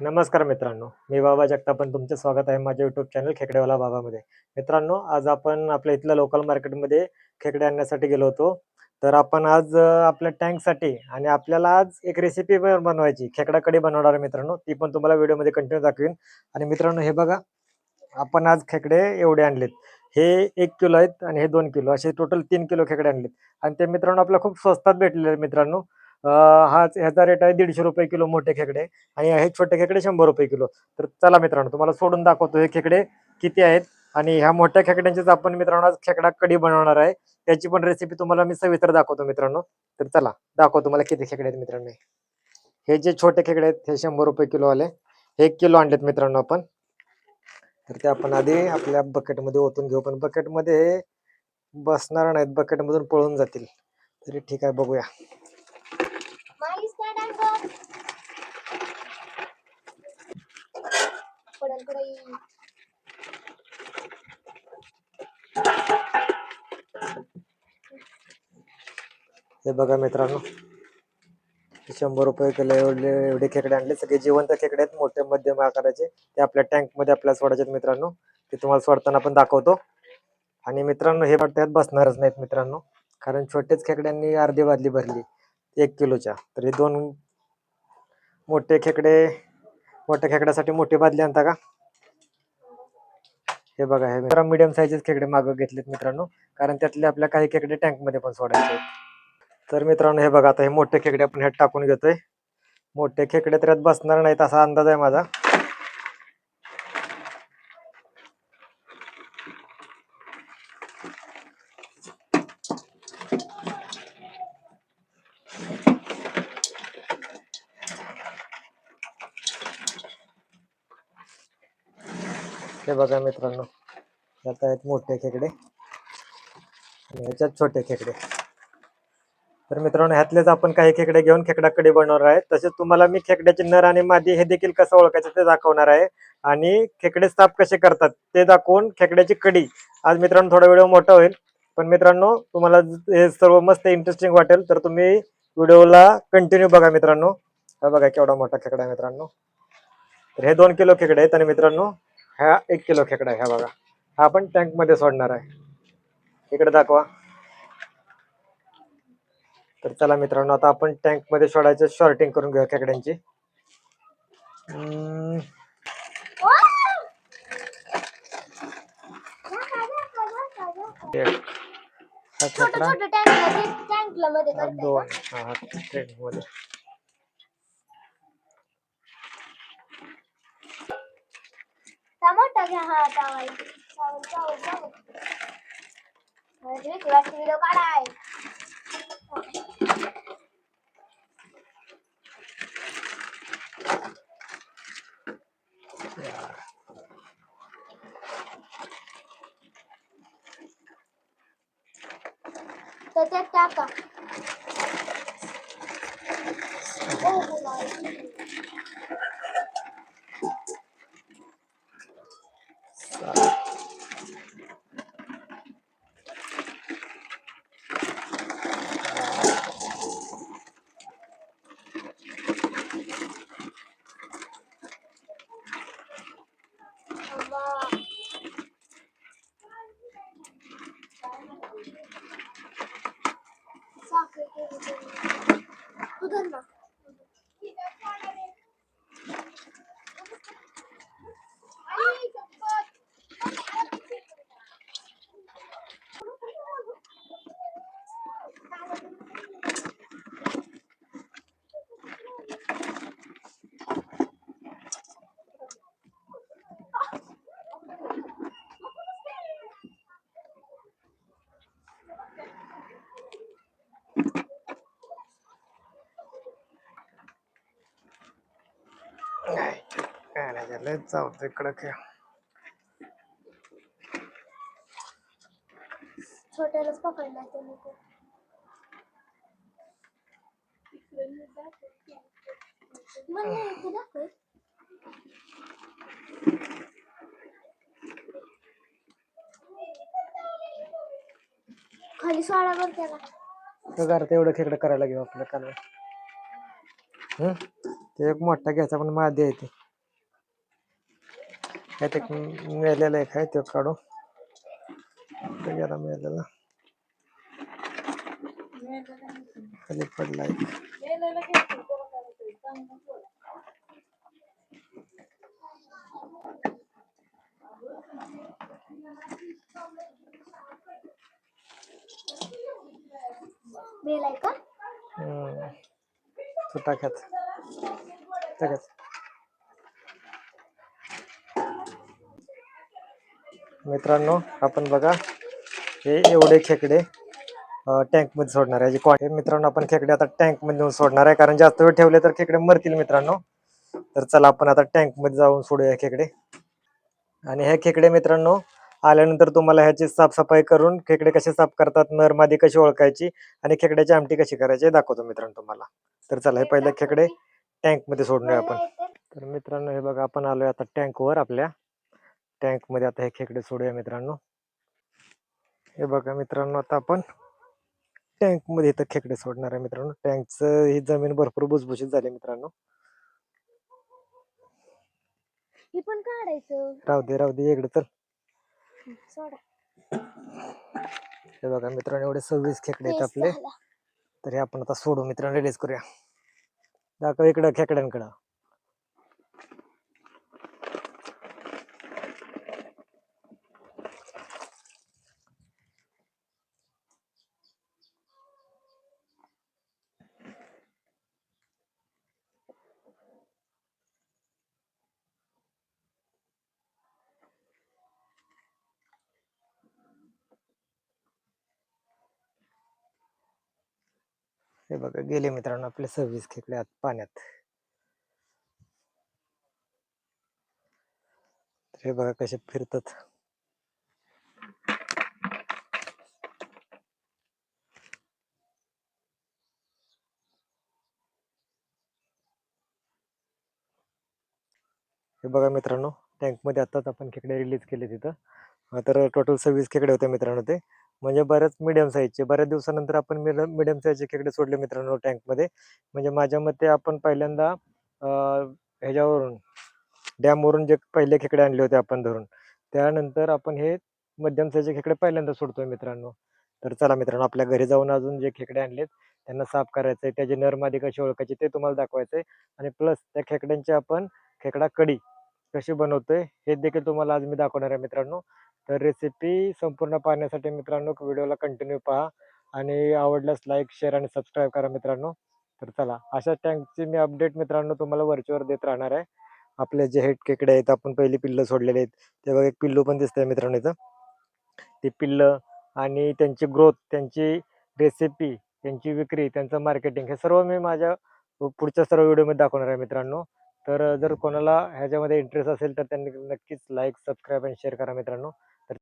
नमस्कार मित्रांनो मी बाबा जगतापन तुमचं स्वागत आहे माझ्या युट्यूब चॅनल खेकडेवाला बाबामध्ये. मित्रांनो आज आपण आपल्या इथल्या लोकल मार्केटमध्ये खेकडे आणण्यासाठी गेलो होतो. तर आपण आज आपल्या टँकसाठी आणि आपल्याला आज एक रेसिपी बनवायची खेकडा कडी बनवणार आहे मित्रांनो. ती पण तुम्हाला व्हिडिओमध्ये कंटिन्यू दाखवीन. आणि मित्रांनो हे बघा आपण आज खेकडे एवढे आणलेत. हे एक किलो आहेत आणि हे दोन किलो. असे टोटल तीन किलो खेकडे आणलेत. आणि ते मित्रांनो आपल्याला खूप स्वस्तात भेटलेले आहेत मित्रांनो. हा ह्याचा रेट आहे दीडशे रुपये किलो मोठे खेकडे आणि हे छोटे खेकडे शंभर रुपये किलो. तर चला मित्रांनो तुम्हाला सोडून दाखवतो हे खेकडे किती आहेत आणि ह्या मोठ्या खेकड्यांचेच आपण मित्रांनो आज खेकडा कढी बनवणार आहे. त्याची पण रेसिपी तुम्हाला मी सविस्तर दाखवतो मित्रांनो. तर चला दाखवतो तुम्हाला किती खेकडे आहेत मित्रांनो हे. जे छोटे खेकडे आहेत हे शंभर रुपये किलो आले. हे एक किलो आणलेत मित्रांनो आपण. तर ते आपण आधी आपल्या बकेटमध्ये ओतून घेऊ. पण बकेटमध्ये बसणार नाहीत बकेटमधून पळून जातील. तरी ठीक आहे बघूया. पडल पडल. हे बघा मित्रांनो शंभर रुपये किलो एवढे एवढे खेकडे आणले. सगळे जिवंत खेकडे आहेत मोठे मध्यम आकाराचे. ते आपल्या टँकमध्ये आपल्याला सोडायचे आहेत मित्रांनो. ते तुम्हाला सोडताना पण दाखवतो. आणि मित्रांनो हे त्यात बसणारच नाहीत मित्रांनो. कारण छोटेच खेकड्यांनी अर्धी बादली भरली एक किलोच्या. तर हे दोन मोठे खेकडे मोठ्या खेकड्यासाठी मोठी बादली आणता का? हे बघा हे मित्र मीडियम साईजचे खेकडे मागं घेतलेत मित्रांनो. कारण त्यातले आपल्या काही खेकडे टँकमध्ये पण सोडायचे तर मित्रांनो हे बघा आता हे मोठे खेकडे आपण ह्यात टाकून घेतोय. मोठे खेकडे त्यात बसणार नाहीत असा अंदाज आहे माझा. हे बघा मित्रांनो. यात आहेत मोठे खेकडे. आणि ह्याच्यात छोटे खेकडे. तर मित्रांनो ह्यातलेच आपण काही खेकडे घेऊन खेकडा बनवणार आहे तसेच तुम्हाला मी खेकड्याचे नर आणि मादी हे देखील कसं ओळखायचं ते दाखवणार आहे. आणि खेकडे साफ कसे करतात ते दाखवून खेकड्याची कडी. आज मित्रांनो थोडा व्हिडिओ मोठा होईल. पण मित्रांनो तुम्हाला हे सर्व मस्त इंटरेस्टिंग वाटेल तर तुम्ही व्हिडिओला कंटिन्यू बघा मित्रांनो. हा बघा केवढा मोठा खेकडा आहे मित्रांनो. तर हे दोन किलो खेकडे आहेत. आणि मित्रांनो हा एक किलो खेकडा आहे हा बघा. हा आपण टँकमध्ये सोडणार आहे. इकडे दाखवा. तर चला मित्रांनो आता आपण टँकमध्ये सोडायचं शॉर्टिंग करून घेऊया खेकड्यांची. हा छोटं खेकडा दोन? हा हा tank मध्ये टमाटर घ्या हा चावल चावल चावल चावल अरे तुला व्हिडिओ काढाय तर त्यात टाका ओ बोला साखर केली त्यांनी. काय नाही झालं चावतंय कडक आहे. छोट्यालाच पकडला त्यांनी तो. मला इथे दाखव. खाली सोळा त्याला पगार तेवढं खेकडं करायला घेऊ आपलं काल हम्म ते एक मोठा घ्यायचा पण मादी आहे ते. काय ते मेलेलं एक आहे ते काढू. गेला मेलेला खाली पडला मेलाय का? हम्म. तो मित्रांनो आपण बघा हे एवढे खेकडे टँकमध्ये सोडणार आहे. क्वांटिटी मित्रांनो आपण खेकडे आता टँकमध्ये सोडणार आहे. कारण जास्त वेळ ठेवले तर खेकडे मरतील मित्रांनो. तर चला आपण आता टँकमध्ये जाऊन सोडूया खेकडे. आणि हे खेकडे मित्रांनो आल्यानंतर तुम्हाला ह्याची साफसफाई करून खेकडे कसे साफ करतात नर मादी कशी ओळखायची आणि खेकड्याची आमटी कशी करायची दाखवतो मित्रांनो तुम्हाला. तर चला हे पहिले खेकडे टँकमध्ये सोडूया आपण. तर मित्रांनो हे बघा आपण आलोय आता टँक वर आपल्या. टँकमध्ये आता हे खेकडे सोडूया मित्रांनो. हे बघा मित्रांनो आता आपण टँकमध्ये इथं खेकडे सोडणार आहे मित्रांनो. टँकचं ही जमीन भरपूर भुसभुशीत झाली मित्रांनो. पण काढायचं. राहू दे राहू दे इकडे सोडा. हे बघा मित्रांनो एवढे सव्वीस खेकडे आहेत आपले. तर हे आपण आता सोडू मित्रांनो रिलीज करूया. दाखव इकडं खेकड्यांकडं. हे बघा गेले मित्रांनो आपले सव्वीस खेकडे आत पाण्यात. हे बघा कसे फिरतात. हे बघा मित्रांनो टँकमध्ये आत्ताच आताच आपण खेकडे रिलीज केले तिथं. तर टोटल सव्वीस खेकडे होते मित्रांनो ते. म्हणजे बऱ्याच मिडियम साईजचे. बऱ्याच दिवसानंतर आपण मिडियम साईजचे खेकडे सोडले मित्रांनो टँकमध्ये म्हणजे माझ्या मते आपण पहिल्यांदा ह्याच्यावरून डॅमवरून जे पहिले खेकडे आणले होते आपण धरून त्यानंतर आपण हे मध्यम साईजचे खेकडे पहिल्यांदा सोडतोय मित्रांनो. तर चला मित्रांनो आपल्या घरी जाऊन अजून जे खेकडे आणलेत त्यांना साफ करायचंय त्याची नर मादी कशी ओळखायची ते तुम्हाला दाखवायचंय. आणि प्लस त्या खेकड्यांची आपण खेकडा कढी कशी बनवतोय हे देखील तुम्हाला आज मी दाखवणार आहे मित्रांनो. तर रेसिपी संपूर्ण पाहण्यासाठी मित्रांनो व्हिडिओला कंटिन्यू पहा आणि आवडल्यास लाईक शेअर आणि सबस्क्राईब करा मित्रांनो. तर चला अशा टँकची मी अपडेट मित्रांनो तुम्हाला वरचीवर देत राहणार आहे. आपले जे हेड खेकडे आहेत आपण पहिली पिल्लं सोडलेले आहेत. ते बघा एक पिल्लू पण दिसतंय मित्रांनो इथं. ती पिल्लं आणि त्यांची ग्रोथ त्यांची रेसिपी त्यांची विक्री त्यांचं मार्केटिंग हे सर्व मी माझ्या पुढच्या सर्व व्हिडिओमध्ये दाखवणार आहे मित्रांनो. तर जर कोणाला ह्याच्यामध्ये इंटरेस्ट असेल तर त्यांनी नक्कीच लाईक सबस्क्राईब आणि शेअर करा मित्रांनो.